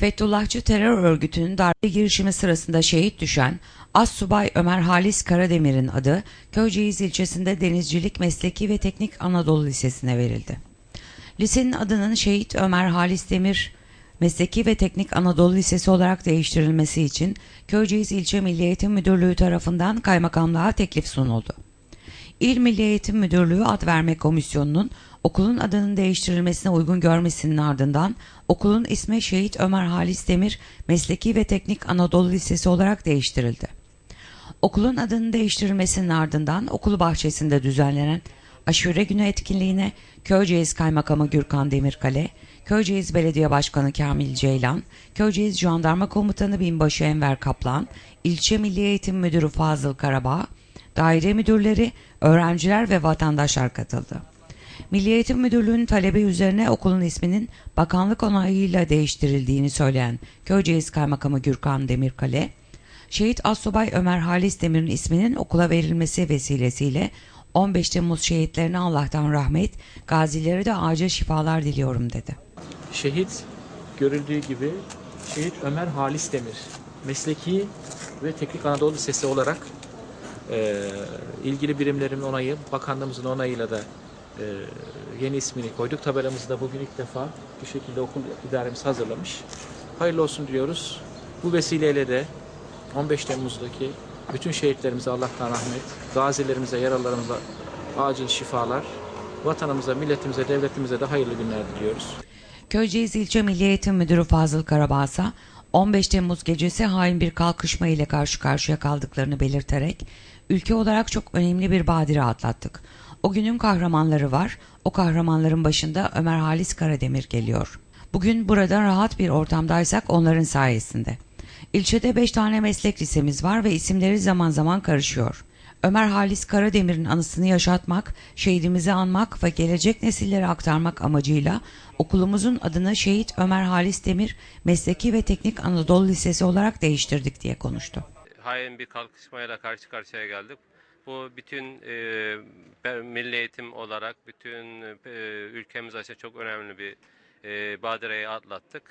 Fethullahçı terör örgütünün darbe girişimi sırasında şehit düşen Assubay Ömer Halis Karademir'in adı Köyceğiz ilçesinde Denizcilik Mesleki ve Teknik Anadolu Lisesi'ne verildi. Lisenin adının Şehit Ömer Halis Demir Mesleki ve Teknik Anadolu Lisesi olarak değiştirilmesi için Köyceğiz İlçe Milli Eğitim Müdürlüğü tarafından kaymakamlığa teklif sunuldu. İl Milli Eğitim Müdürlüğü Ad Verme Komisyonu'nun okulun adının değiştirilmesine uygun görmesinin ardından okulun ismi Şehit Ömer Halis Demir Mesleki ve Teknik Anadolu Lisesi olarak değiştirildi. Okulun adının değiştirilmesinin ardından okulu bahçesinde düzenlenen aşure günü etkinliğine Köyceğiz Kaymakamı Gürkan Demirkale, Köyceğiz Belediye Başkanı Kamil Ceylan, Köyceğiz Jandarma Komutanı Binbaşı Enver Kaplan, İlçe Milli Eğitim Müdürü Fazıl Karabağ, daire müdürleri, öğrenciler ve vatandaşlar katıldı. Milli Eğitim Müdürlüğü'nün talebi üzerine okulun isminin bakanlık onayıyla değiştirildiğini söyleyen Köyceğiz Kaymakamı Gürkan Demirkale, Şehit Assubay Ömer Halis Demir'in isminin okula verilmesi vesilesiyle 15 Temmuz şehitlerine Allah'tan rahmet, gazilere de acil şifalar diliyorum dedi. Şehit görüldüğü gibi Şehit Ömer Halis Demir Mesleki ve Teknik Anadolu Lisesi olarak e, ilgili birimlerin onayı, bakanlığımızın onayıyla da e, yeni ismini koyduk. Tabelamızı da bugün ilk defa bu şekilde okul idaremiz hazırlamış. Hayırlı olsun diyoruz. Bu vesileyle de 15 Temmuz'daki bütün şehitlerimize Allah'tan rahmet, gazilerimize, yaralılarımıza acil şifalar, vatanımıza, milletimize, devletimize de hayırlı günler diliyoruz. Köyceğiz İlçe Milli Eğitim Müdürü Fazıl Karabağsa, 15 Temmuz gecesi hain bir kalkışma ile karşı karşıya kaldıklarını belirterek, ülke olarak çok önemli bir badire atlattık. O günün kahramanları var, o kahramanların başında Ömer Halis Karademir geliyor. Bugün burada rahat bir ortamdaysak onların sayesinde. İlçede 5 tane meslek lisemiz var ve isimleri zaman zaman karışıyor. Ömer Halis Karademir'in anısını yaşatmak, şehidimizi anmak ve gelecek nesillere aktarmak amacıyla okulumuzun adını Şehit Ömer Halis Demir Mesleki ve Teknik Anadolu Lisesi olarak değiştirdik diye konuştu. hain bir kalkışmayla karşı karşıya geldik. Bu bütün e, milli eğitim olarak bütün e, ülkemiz için çok önemli bir e, badireyi atlattık.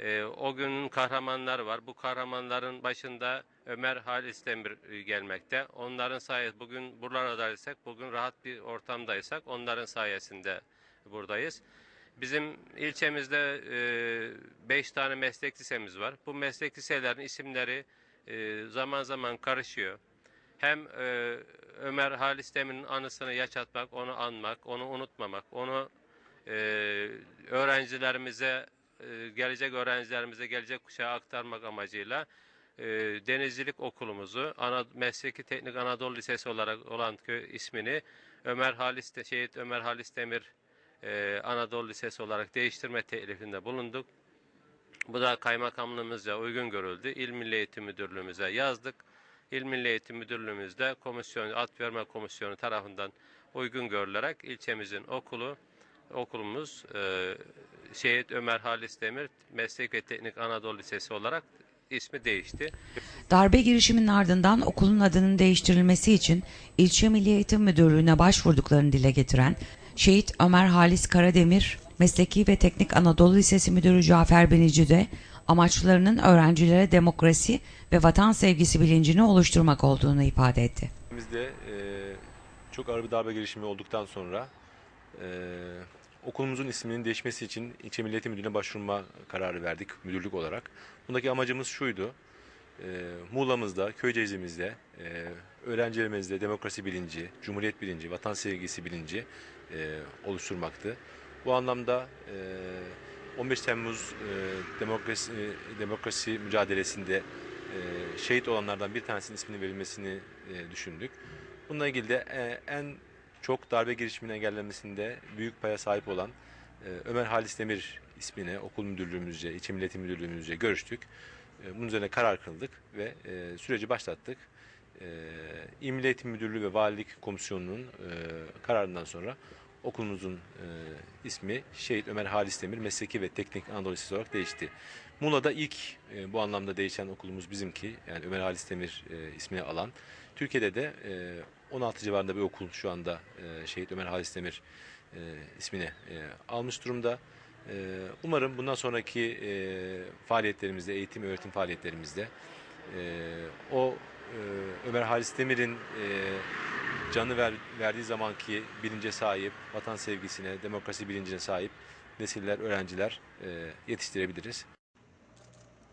E, o günün kahramanları var. Bu kahramanların başında Ömer Halis Demir e, gelmekte. Onların sayesinde bugün buralardaysak, bugün rahat bir ortamdaysak onların sayesinde buradayız. Bizim ilçemizde 5 tane meslek lisemiz var. Bu meslek liselerin isimleri e, zaman zaman karışıyor. Hem e, Ömer Halis Demir'in anısını yaşatmak, onu anmak, onu unutmamak, onu e, öğrencilerimize, e, gelecek öğrencilerimize, gelecek kuşağa aktarmak amacıyla e, denizcilik okulumuzu Mesleki Teknik Anadolu Lisesi olarak olan köy ismini Ömer Halis De- Şehit Ömer Halis Demir e, Anadolu Lisesi olarak değiştirme teklifinde bulunduk. Bu da kaymakamlığımızca uygun görüldü. İl Milli Eğitim Müdürlüğümüze yazdık. İl Milli Eğitim Müdürlüğümüzde komisyon, at verme komisyonu tarafından uygun görülerek ilçemizin okulu, okulumuz e, Şehit Ömer Halis Demir Meslek ve Teknik Anadolu Lisesi olarak ismi değişti. Darbe girişiminin ardından okulun adının değiştirilmesi için İlçe Milli Eğitim Müdürlüğü'ne başvurduklarını dile getiren Şehit Ömer Halis Karademir Mesleki ve Teknik Anadolu Lisesi Müdürü Cafer Binici de amaçlarının öğrencilere demokrasi ve vatan sevgisi bilincini oluşturmak olduğunu ifade etti. Bizde e, çok ağır bir darbe girişimi olduktan sonra e, okulumuzun isminin değişmesi için İlçe Milli Eğitim Müdürlüğü'ne başvurma kararı verdik müdürlük olarak. Bundaki amacımız şuydu. E, Muğla'mızda, Köyceğiz'imizde e, öğrencilerimizde demokrasi bilinci, cumhuriyet bilinci, vatan sevgisi bilinci e, oluşturmaktı. Bu anlamda e, 15 Temmuz e, demokrasi, demokrasi mücadelesinde e, şehit olanlardan bir tanesinin isminin verilmesini e, düşündük. Bununla ilgili de e, en çok darbe girişiminin engellenmesinde büyük paya sahip olan e, Ömer Halis Demir ismine okul müdürlüğümüzce, İlçe Milli Eğitim Müdürlüğümüzce görüştük. E, bunun üzerine karar kıldık ve e, süreci başlattık. E, İl Milli Eğitim Müdürlüğü ve Valilik Komisyonu'nun e, kararından sonra okulumuzun e, ismi Şehit Ömer Halis Demir Mesleki ve Teknik Anadolu Lisesi olarak değişti. Muğla'da ilk e, bu anlamda değişen okulumuz bizimki. Yani Ömer Halis Demir e, ismini alan. Türkiye'de de e, 16 civarında bir okul şu anda e, Şehit Ömer Halis Demir e, ismini e, almış durumda. E, umarım bundan sonraki e, faaliyetlerimizde, eğitim öğretim faaliyetlerimizde e, o e, Ömer Halis Demir'in e, canı ver, verdiği zamanki bilince sahip, vatan sevgisine, demokrasi bilincine sahip nesiller, öğrenciler e, yetiştirebiliriz.